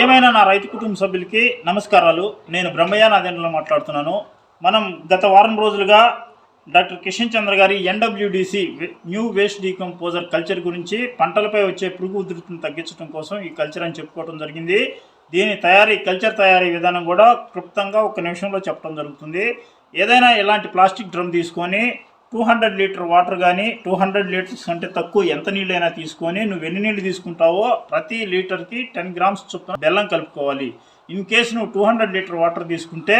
ప్రియమైన నా రైతు కుటుంబ సభ్యులకి నమస్కారాలు. నేను బ్రహ్మయ్య నాదేంద్రలో మాట్లాడుతున్నాను. మనం గత వారం రోజులుగా డాక్టర్ కిషన్ చంద్ర గారి NWDC new waste decomposer culture గురించి పంటలపై వచ్చే పురుగు ఉధృతిని తగ్గించడం కోసం ఈ కల్చర్ అని చెప్పుకోవడం జరిగింది. దీని తయారీ కల్చర్ తయారీ విధానం కూడా క్లుప్తంగా ఒక నిమిషంలో చెప్పడం జరుగుతుంది. ఏదైనా ఇలాంటి ప్లాస్టిక్ డ్రమ్ తీసుకొని టూ హండ్రెడ్ లీటర్ వాటర్ కానీ టూ హండ్రెడ్ లీటర్స్ కంటే తక్కువ ఎంత నీళ్ళైనా తీసుకొని నువ్వు ఎన్ని నీళ్ళు తీసుకుంటావో ప్రతి లీటర్కి టెన్ గ్రామ్స్ చొప్పున బెల్లం కలుపుకోవాలి. ఇన్ కేసు నువ్వు టూ హండ్రెడ్ లీటర్ వాటర్ తీసుకుంటే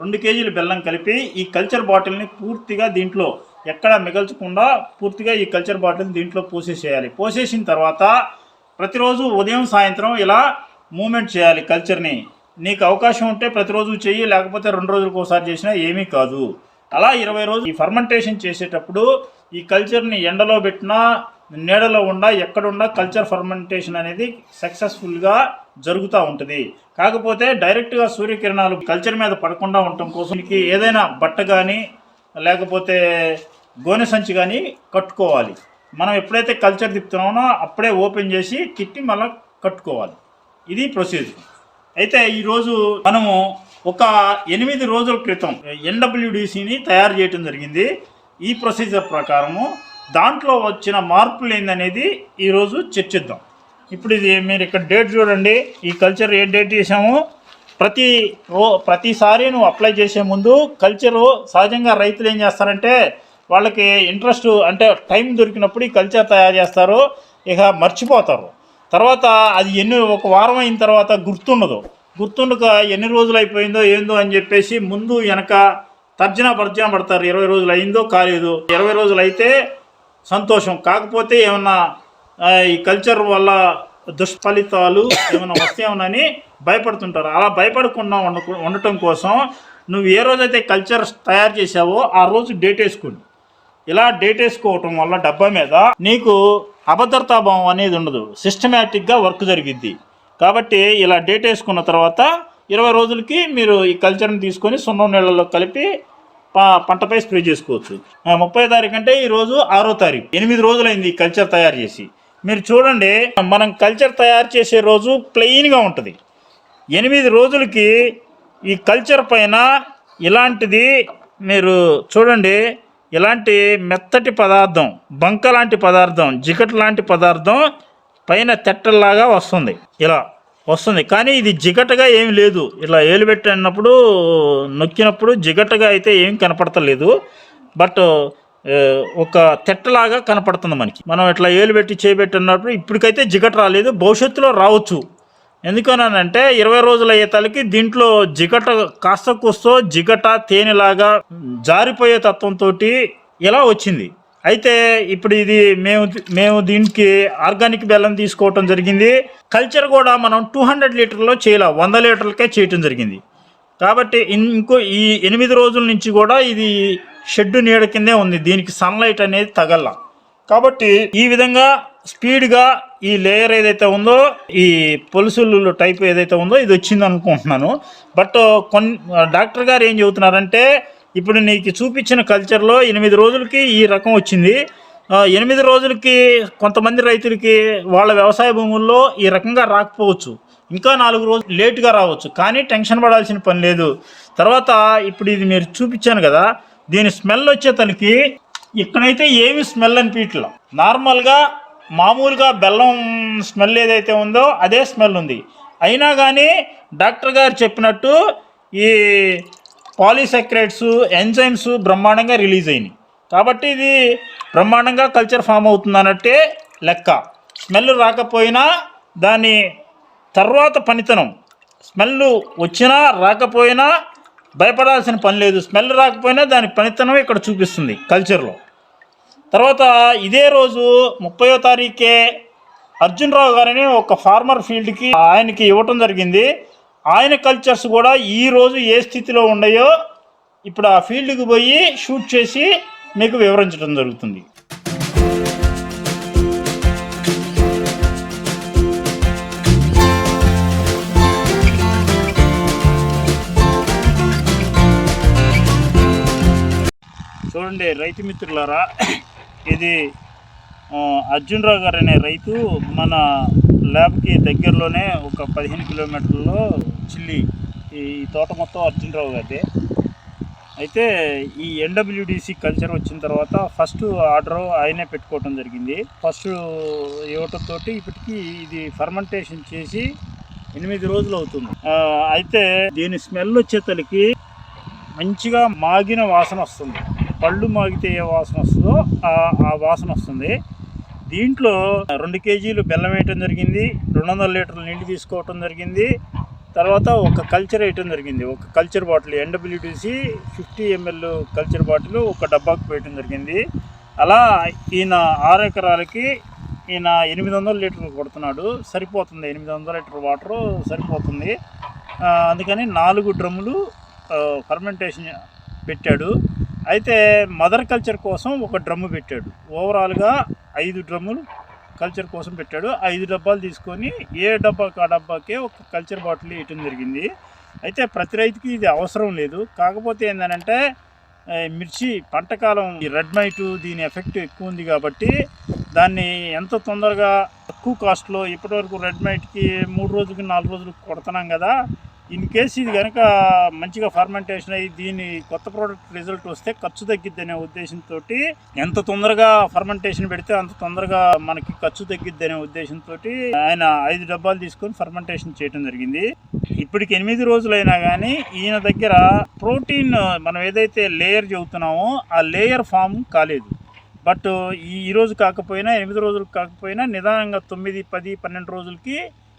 రెండు కేజీలు బెల్లం కలిపి ఈ కల్చర్ బాటిల్ని పూర్తిగా దీంట్లో ఎక్కడ మిగల్చకుండా పూర్తిగా ఈ కల్చర్ బాటిల్ని దీంట్లో పోసేసేయాలి. పోసేసిన తర్వాత ప్రతిరోజు ఉదయం సాయంత్రం ఇలా మూమెంట్ చేయాలి కల్చర్ని. నీకు అవకాశం ఉంటే ప్రతిరోజు చెయ్యి లేకపోతే రెండు రోజులకు ఒకసారి చేసినా ఏమీ కాదు. అలా ఇరవై రోజులు ఈ ఫర్మెంటేషన్ చేసేటప్పుడు ఈ కల్చర్ని ఎండలో పెట్టినా నీడలో ఉండా ఎక్కడున్నా కల్చర్ ఫర్మెంటేషన్ అనేది సక్సెస్ఫుల్గా జరుగుతూ ఉంటుంది. కాకపోతే డైరెక్ట్గా సూర్యకిరణాలు కల్చర్ మీద పడకుండా ఉండటం కోసం ఏదైనా బట్ట కానీ లేకపోతే గోనె సంచి కానీ కట్టుకోవాలి. మనం ఎప్పుడైతే కల్చర్ తిప్పుతున్నామో అప్పుడే ఓపెన్ చేసి తిప్పి మళ్ళీ కట్టుకోవాలి. ఇది ప్రొసీజర్ అయితే ఈరోజు మనము ఒక ఎనిమిది రోజుల క్రితం ఎన్డబ్ల్యూడిసిని తయారు చేయడం జరిగింది. ఈ ప్రొసీజర్ ప్రకారము దాంట్లో వచ్చిన మార్పులు ఏందనేది ఈరోజు చర్చిద్దాం. ఇప్పుడు ఇది మీరు ఇక్కడ డేట్ చూడండి. ఈ కల్చర్ ఏ డేట్ చేసాము ప్రతి రో ప్రతిసారి నువ్వు అప్లై చేసే ముందు కల్చరు సహజంగా రైతులు ఏం చేస్తారంటే వాళ్ళకి ఇంట్రెస్ట్ అంటే టైం దొరికినప్పుడు ఈ కల్చర్ తయారు చేస్తారు. ఇక మర్చిపోతారు. తర్వాత అది ఎన్ని ఒక వారం అయిన తర్వాత గుర్తుండదు. గుర్తుండక ఎన్ని రోజులు అయిపోయిందో ఏందో అని చెప్పేసి ముందు వెనక తర్జన భర్జన పడతారు. ఇరవై రోజులు అయిందో కాలేదు. ఇరవై రోజులు అయితే సంతోషం. కాకపోతే ఏమన్నా ఈ కల్చర్ వల్ల దుష్ఫలితాలు ఏమైనా వస్తాయేమోనని భయపడుతుంటారు. అలా భయపడకుండా ఉండ ఉండటం కోసం నువ్వు ఏ రోజైతే కల్చర్ తయారు చేసావో ఆ రోజు డేట్ వేసుకోండి. ఇలా డేట్ వేసుకోవటం వల్ల డబ్బా మీద నీకు అభద్రతాభావం అనేది ఉండదు. సిస్టమేటిక్గా వర్క్ జరిగిద్ది. కాబట్టి ఇలా డేట్ వేసుకున్న తర్వాత ఇరవై రోజులకి మీరు ఈ కల్చర్ని తీసుకొని సున్నం నీళ్ళలో కలిపి ప- పంటపై స్ప్రే చేసుకోవచ్చు. ముప్పై తారీఖు అంటే ఈరోజు ఆరో తారీఖు. ఎనిమిది రోజులైంది ఈ కల్చర్ తయారు చేసి. మీరు చూడండి మనం కల్చర్ తయారు చేసే రోజు ప్లెయిన్గా ఉంటుంది. ఎనిమిది రోజులకి ఈ కల్చర్ పైన ఇలాంటిది మీరు చూడండి ఇలాంటి మెత్తటి పదార్థం బంక లాంటి పదార్థం జిగట్ లాంటి పదార్థం పైన తెట్టల్లాగా వస్తుంది. ఇలా వస్తుంది. కానీ ఇది జిగటగా ఏమి లేదు. ఇలా ఏలు పెట్టినప్పుడు నొక్కినప్పుడు జిగటగా అయితే ఏం కనపడతలేదు. బట్ ఒక తెట్టలాగా కనపడుతుంది మనకి. మనం ఇట్లా ఏలు పెట్టి చేయబెట్టినప్పుడు ఇప్పటికైతే జిగట రాలేదు. భవిష్యత్తులో రావచ్చు. ఎందుకనంటే ఇరవై రోజులు అయ్యే తలకి దీంట్లో జిగట కాస్త కూస్తో జిగట తేనెలాగా జారిపోయే తత్వంతో ఇలా వచ్చింది. అయితే ఇప్పుడు ఇది మేము మేము దీనికి ఆర్గానిక్ బెల్లం తీసుకోవటం జరిగింది. కల్చర్ కూడా మనం టూ హండ్రెడ్ లీటర్లో చేయాల. వంద లీటర్లకే చేయటం జరిగింది. కాబట్టి ఇంకో ఈ ఎనిమిది రోజుల నుంచి కూడా ఇది షెడ్ నీడ కిందే ఉంది. దీనికి సన్లైట్ అనేది తగల. కాబట్టి ఈ విధంగా స్పీడ్గా ఈ లేయర్ ఏదైతే ఉందో ఈ పొలుసులు టైప్ ఏదైతే ఉందో ఇది వచ్చింది అనుకుంటున్నాను బట్ కొన్ని డాక్టర్ గారు ఏం చెబుతున్నారంటే ఇప్పుడు నీకు చూపించిన కల్చర్లో ఎనిమిది రోజులకి ఈ రకం వచ్చింది. ఎనిమిది రోజులకి కొంతమంది రైతులకి వాళ్ళ వ్యవసాయ భూముల్లో ఈ రకంగా రాకపోవచ్చు. ఇంకా నాలుగు రోజులు లేటుగా రావచ్చు. కానీ టెన్షన్ పడాల్సిన పని లేదు. తర్వాత ఇప్పుడు ఇది మీరు చూపించాను కదా దీని స్మెల్ వచ్చే తనకి ఇక్కడైతే ఏమి స్మెల్ అనిపించట్లా. నార్మల్గా మామూలుగా బెల్లం స్మెల్ ఏదైతే ఉందో అదే స్మెల్ ఉంది. అయినా కానీ డాక్టర్ గారు చెప్పినట్టు ఈ పాలీసెక్రేట్స్ ఎంజైమ్స్ బ్రహ్మాండంగా రిలీజ్ అయినాయి. కాబట్టి ఇది బ్రహ్మాండంగా కల్చర్ ఫామ్ అవుతుంది అన్నట్టే లెక్క. స్మెల్ రాకపోయినా దాని తర్వాత పనితనం. స్మెల్ వచ్చినా రాకపోయినా భయపడాల్సిన పని లేదు. స్మెల్ రాకపోయినా దాని పనితనం ఇక్కడ చూపిస్తుంది కల్చర్లో. తర్వాత ఇదే రోజు ముప్పయో తారీఖే అర్జున్ రావు గారిని ఒక ఫార్మర్ ఫీల్డ్కి ఆయనకి ఇవ్వటం జరిగింది. ఆయన కల్చర్స్ కూడా ఈరోజు ఏ స్థితిలో ఉన్నాయో ఇప్పుడు ఆ ఫీల్డ్కి పోయి షూట్ చేసి మీకు వివరించడం జరుగుతుంది. చూడండి రైతు మిత్రులారా ఇది అర్జున్ రావు గారు అనే రైతు మన ల్యాబ్కి దగ్గరలోనే ఒక పదిహేను కిలోమీటర్లలో చిల్లి ఈ తోట మొత్తం అర్జునరావు గారి అయితే ఈ ఎన్డబ్ల్యూడిసి కల్చర్ వచ్చిన తర్వాత ఫస్ట్ ఆర్డర్ ఆయనే పెట్టుకోవటం జరిగింది. ఫస్ట్ ఇవ్వటంతో ఇప్పటికీ ఇది ఫర్మెంటేషన్ చేసి ఎనిమిది రోజులు అవుతుంది. అయితే దీని స్మెల్ వచ్చేతలకి మంచిగా మాగిన వాసన వస్తుంది. పళ్ళు మాగితే ఏ వాసన వస్తుందో ఆ వాసన వస్తుంది. దీంట్లో రెండు కేజీలు బెల్లం వేయటం జరిగింది రెండు వందల లీటర్ల నీళ్ళు తీసుకోవటం జరిగింది. తర్వాత ఒక కల్చర్ వేయటం జరిగింది. ఒక culture bottle NWDC fifty ML culture bottle ఒక డబ్బాకు వేయటం జరిగింది. అలా ఈయన ఆరు ఎకరాలకి ఈయన ఎనిమిది వందల లీటర్లు కొడుతున్నాడు. సరిపోతుంది. ఎనిమిది వందల లీటర్ వాటర్ సరిపోతుంది. అందుకని నాలుగు డ్రమ్ములు ఫర్మెంటేషన్ పెట్టాడు. అయితే మదర్ కల్చర్ కోసం ఒక డ్రమ్ము పెట్టాడు. ఓవరాల్గా ఐదు డ్రమ్ములు కల్చర్ కోసం పెట్టాడు. ఐదు డబ్బాలు తీసుకొని ఏ డబ్బాకి ఆ డబ్బాకే ఒక కల్చర్ బాటిల్ ఇవ్వటం జరిగింది. అయితే ప్రతి రైతుకి ఇది అవసరం లేదు. కాకపోతే ఏంటంటే మిర్చి పంటకాలం ఈ రెడ్ మైట్ దీని ఎఫెక్ట్ ఎక్కువ ఉంది కాబట్టి దాన్ని ఎంత తొందరగా తక్కువ కాస్ట్లో ఇప్పటివరకు రెడ్ మైట్కి మూడు రోజులకి నాలుగు రోజులకు కొడుతున్నాం కదా ఇన్ కేసు ఇది కనుక మంచిగా ఫర్మెంటేషన్ అయ్యి దీని కొత్త ప్రోడక్ట్ రిజల్ట్ వస్తే ఖర్చు తగ్గిద్ది అనే ఉద్దేశంతో ఎంత తొందరగా ఫర్మెంటేషన్ పెడితే అంత తొందరగా మనకి ఖర్చు తగ్గిద్ది అనే ఉద్దేశంతో ఆయన ఐదు డబ్బాలు తీసుకొని ఫర్మెంటేషన్ చేయడం జరిగింది. ఇప్పటికి ఎనిమిది రోజులైనా కానీ ఈయన దగ్గర ప్రోటీన్ మనం ఏదైతే లేయర్ చెబుతున్నామో ఆ లేయర్ ఫామ్ కాలేదు. బట్ ఈ ఈ రోజు కాకపోయినా ఎనిమిది రోజులు కాకపోయినా నిదానంగా తొమ్మిది పది పన్నెండు రోజులకి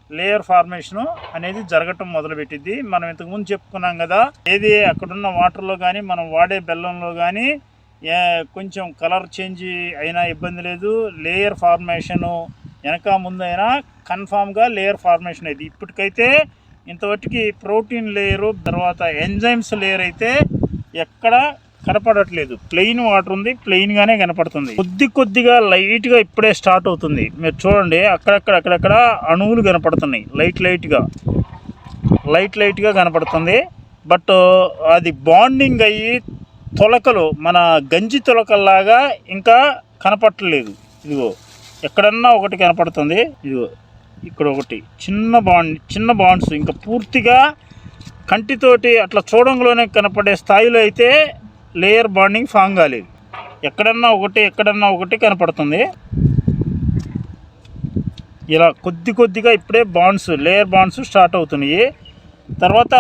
లేయర్ ఫార్మేషన్ అనేది జరగటం మొదలుపెట్టింది మనం ఇంతకుముందు చెప్పుకున్నాం కదా ఏది అక్కడున్న వాటర్లో కానీ మనం వాడే బెల్లంలో కానీ ఏ- కొంచెం కలర్ చేంజ్ అయినా ఇబ్బంది లేదు. లేయర్ ఫార్మేషను వెనక ముందైనా కన్ఫామ్గా లేయర్ ఫార్మేషన్ అయింది. ఇప్పటికైతే ఇంతవరకు ప్రోటీన్ లేయరు తర్వాత ఎంజైమ్స్ లేయర్ అయితే ఎక్కడ కనపడట్లేదు. ప్లెయిన్ వాటర్ ఉంది ప్లెయిన్గానే కనపడుతుంది. కొద్ది కొద్దిగా లైట్గా ఇప్పుడే స్టార్ట్ అవుతుంది. మీరు చూడండి అక్కడక్కడ అక్కడక్కడ అణువులు కనపడుతున్నాయి లైట్ లైట్గా. లైట్ లైట్గా కనపడుతుంది. బట్ అది బాండింగ్ అయ్యి తొలకలు మన గంజి తొలకల్లాగా ఇంకా కనపట్టలేదు ఇదిగో ఎక్కడన్నా ఒకటి కనపడుతుంది. ఇదిగో ఇక్కడ ఒకటి. చిన్న బాండ్ చిన్న బాండ్స్ ఇంకా పూర్తిగా కంటితోటి అట్లా చూడంలోనే కనపడే స్థాయిలో అయితే లేయర్ బాండింగ్ ఫామ్ కాలేదు. ఎక్కడన్నా ఒకటి ఎక్కడన్నా ఒకటి కనపడుతుంది. ఇలా కొద్ది కొద్దిగా ఇప్పుడే బాండ్స్ లేయర్ బాండ్స్ స్టార్ట్ అవుతున్నాయి. తర్వాత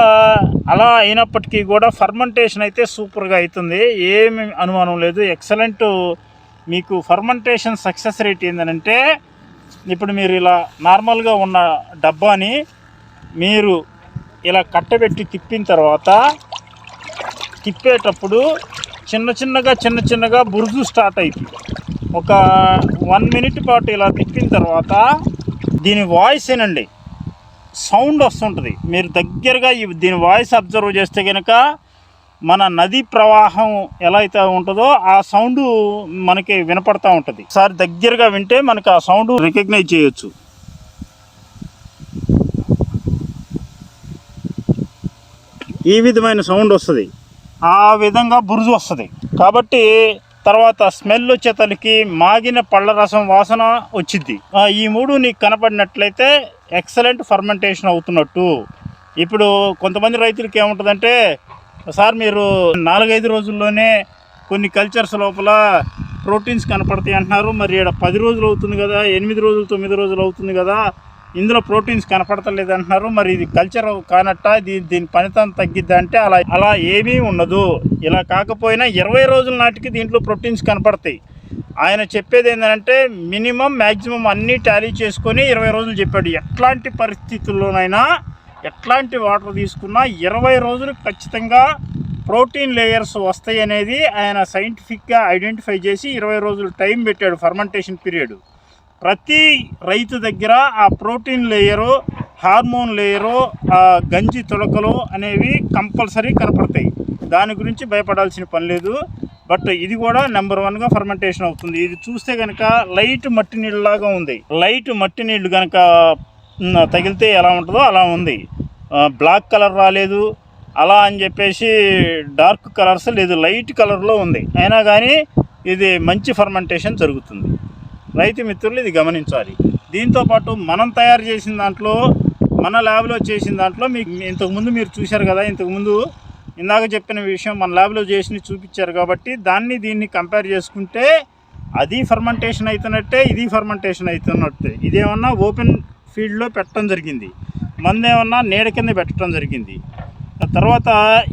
అలా అయినప్పటికీ కూడా ఫర్మెంటేషన్ అయితే సూపర్గా అవుతుంది. ఏమి అనుమానం లేదు. ఎక్సలెంట్ మీకు ఫర్మెంటేషన్ సక్సెస్ రేట్ ఏంటంటే ఇప్పుడు మీరు ఇలా నార్మల్గా ఉన్న డబ్బాని మీరు ఇలా కట్టబెట్టి తిప్పిన తర్వాత తిప్పేటప్పుడు చిన్న చిన్నగా చిన్న చిన్నగా బురుజు స్టార్ట్ అవుతుంది ఒక వన్ మినిట్ పాటు ఇలా తిప్పిన తర్వాత దీని వాయిస్ ఏనండి సౌండ్ వస్తుంటుంది. మీరు దగ్గరగా ఈ దీని వాయిస్ అబ్జర్వ్ చేస్తే కనుక మన నది ప్రవాహం ఎలా అయితే ఉంటుందో ఆ సౌండ్ మనకి వినపడతా ఉంటుంది. ఒకసారి దగ్గరగా వింటే మనకి ఆ సౌండ్ రికగ్నైజ్ చేయొచ్చు. ఈ విధమైన సౌండ్ వస్తుంది. ఆ విధంగా బురుజు వస్తుంది. కాబట్టి తర్వాత స్మెల్ వచ్చేతలకి మాగిన పళ్ళ రసం వాసన వచ్చింది ఈ మూడు నీకు కనపడినట్లయితే ఎక్సలెంట్ ఫర్మెంటేషన్ అవుతున్నట్టు. ఇప్పుడు కొంతమంది రైతులకి ఏముంటుందంటే సార్ మీరు నాలుగైదు రోజుల్లోనే కొన్ని కల్చర్స్ లోపల ప్రోటీన్స్ కనపడతాయి అంటున్నారు. మరి ఈడ పది రోజులు అవుతుంది కదా ఎనిమిది రోజులు తొమ్మిది రోజులు అవుతుంది కదా ఇందులో ప్రోటీన్స్ కనపడతలేదు అంటున్నారు. మరి ఇది కల్చర్ కానట్ట? దీని దీని పనితనం తగ్గిద్దా అంటే అలా అలా ఏమీ ఉండదు. ఇలా కాకపోయినా ఇరవై రోజుల నాటికి దీంట్లో ప్రోటీన్స్ కనపడతాయి. ఆయన చెప్పేది ఏంటంటే మినిమం మ్యాక్సిమం అన్నీ ట్యాలీ చేసుకొని ఇరవై రోజులు చెప్పాడు. ఎట్లాంటి పరిస్థితుల్లోనైనా ఎట్లాంటి వాటర్ తీసుకున్నా ఇరవై రోజులు ఖచ్చితంగా ప్రోటీన్ లేయర్స్ వస్తాయి అనేది ఆయన సైంటిఫిక్గా ఐడెంటిఫై చేసి ఇరవై రోజులు టైం పెట్టాడు ఫర్మెంటేషన్ పీరియడ్. ప్రతి రైతు దగ్గర ఆ ప్రోటీన్ లేయరు హార్మోన్ లేయరు ఆ గంజి తులకలు అనేవి కంపల్సరీ కనపడతాయి. దాని గురించి భయపడాల్సిన పని లేదు. బట్ ఇది కూడా నెంబర్ వన్గా ఫర్మెంటేషన్ అవుతుంది. ఇది చూస్తే కనుక లైట్ మట్టి నీళ్ళలాగా ఉంది. లైట్ మట్టి నీళ్ళు కనుక తగిలితే ఎలా ఉంటుందో అలా ఉంది. బ్లాక్ కలర్ రాలేదు. అలా అని చెప్పేసి డార్క్ కలర్స్ లేదు. లైట్ కలర్లో ఉంది. అయినా కానీ ఇది మంచి ఫర్మెంటేషన్ జరుగుతుంది. రైతు మిత్రులు ఇది గమనించాలి. దీంతో పాటు మనం తయారు చేసిన దాంట్లో మన ల్యాబ్లో చేసిన దాంట్లో మీకు ఇంతకుముందు మీరు చూశారు కదా ఇంతకుముందు ఇందాక చెప్పిన విషయం మన ల్యాబ్లో చేసి చూపించారు కాబట్టి దాన్ని దీన్ని కంపేర్ చేసుకుంటే అది ఫర్మెంటేషన్ అవుతున్నట్టే ఇది ఫర్మెంటేషన్ అవుతున్నట్టే ఇదేమన్నా ఓపెన్ ఫీల్డ్లో పెట్టడం జరిగింది. మందేమన్నా నీడ కింద పెట్టడం జరిగింది. ఆ తర్వాత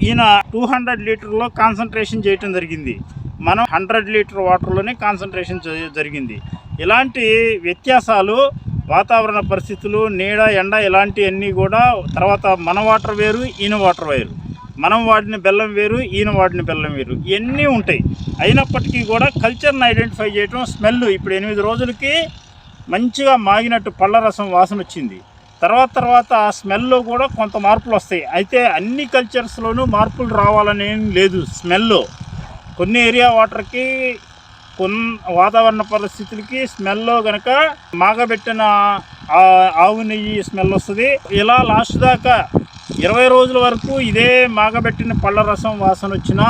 ఈయన టూ హండ్రెడ్ లీటర్లో కాన్సన్ట్రేషన్ చేయటం జరిగింది. మనం హండ్రెడ్ లీటర్ వాటర్లోనే కాన్సన్ట్రేషన్ జరిగింది. ఇలాంటి వ్యత్యాసాలు వాతావరణ పరిస్థితులు నీడ ఎండ ఇలాంటివన్నీ కూడా తర్వాత మన వాటర్ వేరు ఈయన వాటర్ వేరు. మనం వాడిన బెల్లం వేరు ఈయన వాడిన బెల్లం వేరు. ఇవన్నీ ఉంటాయి. అయినప్పటికీ కూడా కల్చర్ని ఐడెంటిఫై చేయటం స్మెల్ ఇప్పుడు ఎనిమిది రోజులకి మంచిగా మాగినట్టు పళ్ళ రసం వాసన వచ్చింది. తర్వాత తర్వాత ఆ స్మెల్లో కూడా కొంత మార్పులు వస్తాయి. అయితే అన్ని కల్చర్స్లోనూ మార్పులు రావాలనేం లేదు స్మెల్లో. కొన్ని ఏరియా వాటర్కి కొన్ వాతావరణ పరిస్థితులకి స్మెల్లో గనక మాగబెట్టిన ఆవు నెయ్యి స్మెల్ వస్తుంది. ఇలా లాస్ట్ దాకా ఇరవై రోజుల వరకు ఇదే మాగబెట్టిన పళ్ళ రసం వాసన వచ్చినా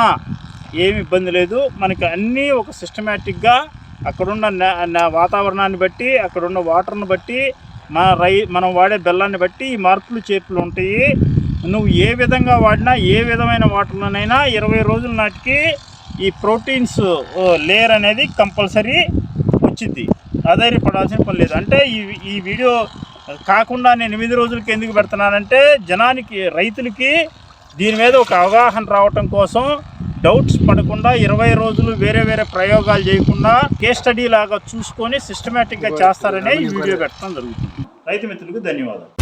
ఏమి ఇబ్బంది లేదు. మనకి అన్నీ ఒక సిస్టమేటిక్గా అక్కడున్న వాతావరణాన్ని బట్టి అక్కడున్న వాటర్ని బట్టి మన రై మనం వాడే బెల్లాన్ని బట్టి ఈ మార్పులు చేర్పులు ఉంటాయి. నువ్వు ఏ విధంగా వాడినా ఏ విధమైన వాటర్లోనైనా ఇరవై రోజుల నాటికి ఈ ప్రోటీన్స్ లేయర్ అనేది కంపల్సరీ వచ్చింది ఆధారపడాల్సిన పని లేదు. అంటే ఈ ఈ వీడియో కాకుండా నేను ఎనిమిది రోజులకి ఎందుకు పెడుతున్నానంటే జనానికి రైతులకి దీని మీద ఒక అవగాహన రావటం కోసం డౌట్స్ పడకుండా ఇరవై రోజులు వేరే వేరే ప్రయోగాలు చేయకుండా కేస్ స్టడీ లాగా చూసుకొని సిస్టమేటిక్గా చేస్తారనే ఈ వీడియో పెట్టడం జరుగుతుంది. రైతు మిత్రులకు ధన్యవాదాలు.